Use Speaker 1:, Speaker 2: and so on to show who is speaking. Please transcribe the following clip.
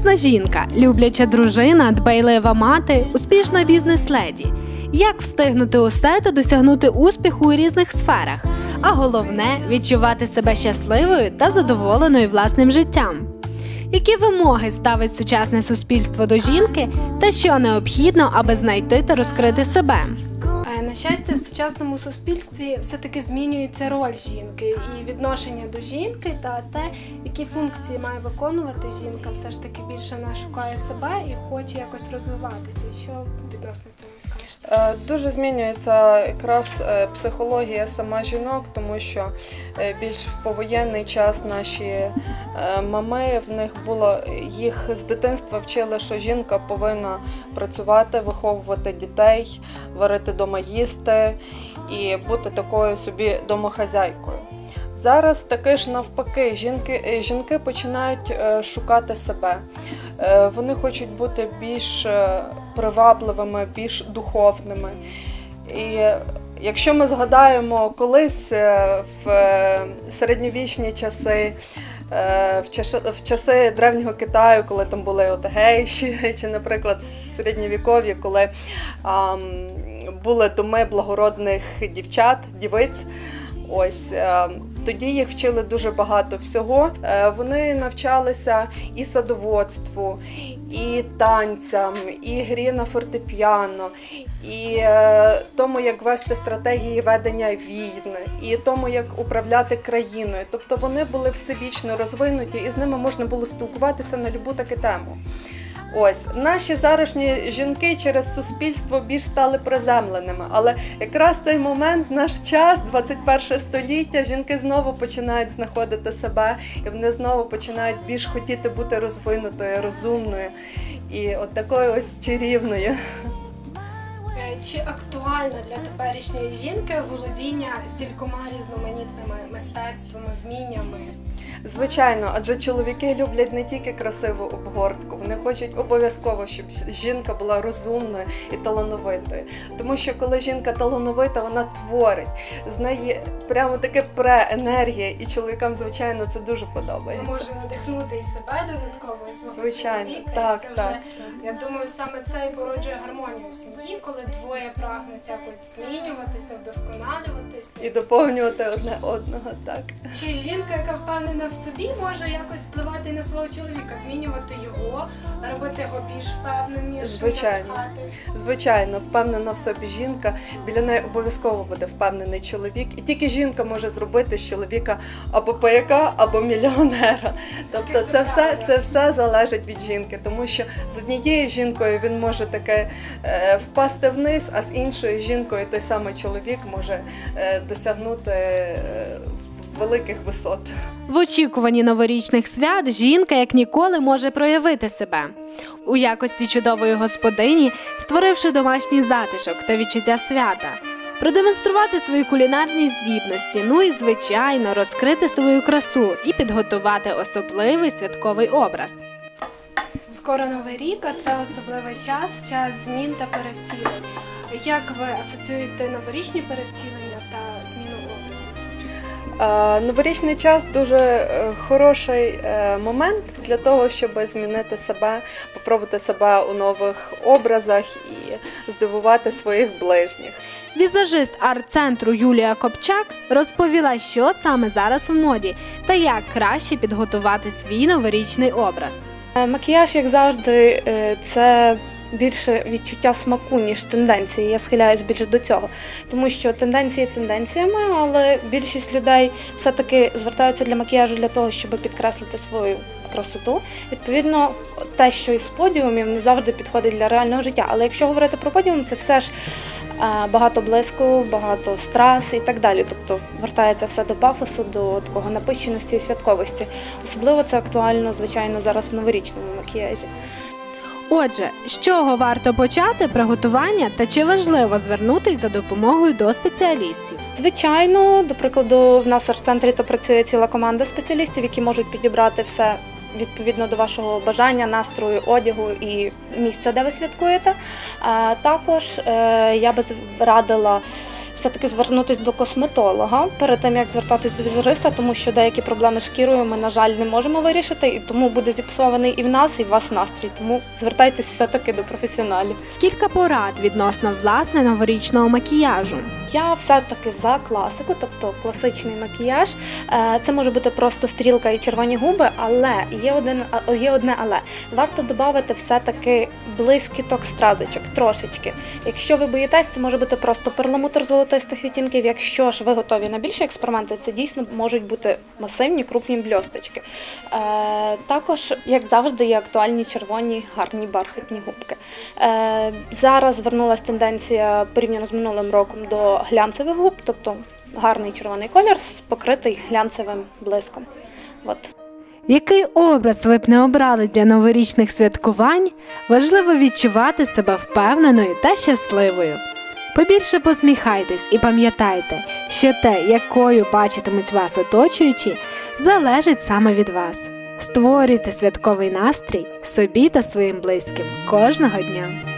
Speaker 1: Сучасна жінка, любляча дружина, дбайлива мати, успішна бізнес-леді. Як встигнути усе та досягнути успіху у різних сферах, а головне відчувати себе щасливою та задоволеною власним життям. Які вимоги ставить сучасне суспільство до жінки, та що необхідно, аби знайти та розкрити себе?
Speaker 2: На щастя, в сучасному суспільстві все-таки змінюється роль жінки і відношення до жінки та те, які функції має виконувати жінка, все ж таки більше вона шукає себе і хоче якось розвиватися. Що відносно цього скажете?
Speaker 3: Дуже змінюється якраз е, психологія сама жінок, тому що е, більш в повоєнний час наші мами в них було їх з дитинства вчили, що жінка повинна працювати, виховувати дітей, варити дома їсти і бути такою собі домохазяйкою. Зараз таки ж навпаки, жінки, е, жінки починають е, шукати себе. Е, Вони хочуть бути більш е, привабливими, більш духовними. І якщо ми згадаємо колись е, в е, середньовічні часи, е, часи, в часи древнього Китаю, коли там були от гейші, чи, наприклад, середньовіков'я, коли були доми благородних дівчат, дівиць. Ось е, тоді їх вчили дуже багато всього. Е, Вони навчалися і садоводству, і танцям, і грі на фортепіано, і е, тому, як вести стратегії ведення війн, і тому, як управляти країною. Тобто вони були всебічно розвинуті, і з ними можна було спілкуватися на любу таку тему. Ось наші зарашні жінки через суспільство більш стали приземленими, але якраз цей момент, наш час, 21 століття, жінки знову починають знаходити себе, і вони знову починають більш хотіти бути розвинутою, розумною і от такою ось чарівною.
Speaker 2: Чи актуально для теперішньої жінки володіння стількома різноманітними мистецтвами, вміннями?
Speaker 3: Звичайно, адже чоловіки люблять не тільки красиву обгортку, вони хочуть обов'язково, щоб жінка була розумною і талановитою. Тому що коли жінка талановита, вона творить. З неї прямо таке пре енергія, і чоловікам, звичайно, це дуже подобається.
Speaker 2: Може надихнути і себе додатково і свого
Speaker 3: Звичайно,
Speaker 2: чоловіка.
Speaker 3: так,
Speaker 2: і це
Speaker 3: так.
Speaker 2: вже, я думаю, саме це і породжує гармонію в сім'ї, коли двоє прагнуть якось змінюватися, вдосконалюватися.
Speaker 3: І доповнювати одне одного, так.
Speaker 2: Чи жінка, яка впевнена в собі, може якось впливати на свого чоловіка, змінювати його, робити його більш впевненішим,
Speaker 3: Звичайно. Звичайно, впевнена в собі жінка, біля неї обов'язково буде впевнений чоловік, і тільки жінка може зробити з чоловіка або паяка, або мільйонера. Тобто,
Speaker 2: це
Speaker 3: це все, це все залежить від жінки, тому що з однією жінкою він може таке е, впасти вниз, а з іншою жінкою той самий чоловік може е, досягнути е, великих висот.
Speaker 1: В очікуванні новорічних свят жінка як ніколи може проявити себе у якості чудової господині, створивши домашній затишок та відчуття свята, продемонструвати свої кулінарні здібності, ну і звичайно розкрити свою красу і підготувати особливий святковий образ.
Speaker 2: Скоро новий рік, а це особливий час, час змін та перевтілень. Як ви асоціюєте новорічні перевтілення та зміну образів?
Speaker 3: Новорічний час дуже е, хороший е, момент для того, щоб змінити себе, попробувати себе у нових образах і здивувати своїх ближніх.
Speaker 1: Візажист арт-центру Юлія Копчак розповіла, що саме зараз в моді та як краще підготувати свій новорічний образ.
Speaker 4: Е, Макіяж, як завжди, це більше відчуття смаку, ніж тенденції. Я схиляюсь більше до цього. Тому що тенденції тенденціями, але більшість людей все-таки звертаються для макіяжу для того, щоб підкреслити свою красоту. Відповідно, те, що із подіумів, не завжди підходить для реального життя. Але якщо говорити про подіум, це все ж е, багато блиску, багато страс і так далі. Тобто вертається все до пафосу, до такого напищеності і святковості. Особливо це актуально, звичайно, зараз в новорічному макіяжі.
Speaker 1: Отже, з чого варто почати приготування та чи важливо звернутись за допомогою до спеціалістів?
Speaker 4: Звичайно, до прикладу, в нас в арт-центрі то працює ціла команда спеціалістів, які можуть підібрати все відповідно до вашого бажання, настрою, одягу і місця, де ви святкуєте. А також е, я би радила все-таки звернутися до косметолога перед тим, як звертатись до візориста, тому що деякі проблеми з шкірою ми, на жаль, не можемо вирішити, і тому буде зіпсований і в нас, і в вас настрій. Тому звертайтесь все-таки до професіоналів.
Speaker 1: Кілька порад відносно власне новорічного макіяжу.
Speaker 4: Я все-таки за класику, тобто класичний макіяж. Е, Це може бути просто стрілка і червоні губи, але є один є одне але. Варто додати все-таки блискіток стразочок, трошечки. Якщо ви боїтесь, це може бути просто перламутр золотистих відтінків. Якщо ж ви готові на більші експерименти, це дійсно можуть бути масивні крупні бльосточки. Е, Також, як завжди, є актуальні червоні гарні бархатні губки. Е, Зараз звернулася тенденція порівняно з минулим роком до глянцевих губ, тобто гарний червоний колір, покритий глянцевим блиском. От.
Speaker 1: Який образ ви б не обрали для новорічних святкувань, важливо відчувати себе впевненою та щасливою. Побільше посміхайтесь і пам'ятайте, що те, якою бачитимуть вас оточуючі, залежить саме від вас. Створюйте святковий настрій собі та своїм близьким кожного дня.